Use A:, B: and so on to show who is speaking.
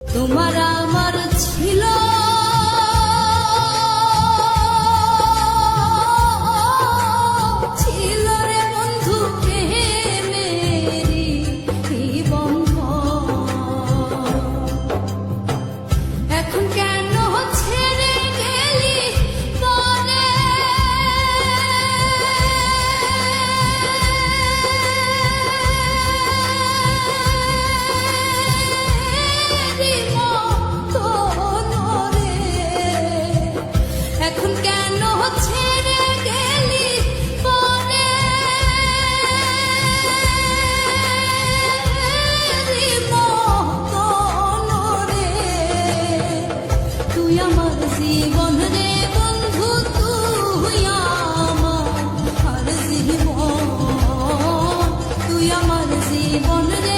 A: তোমার জীবন রে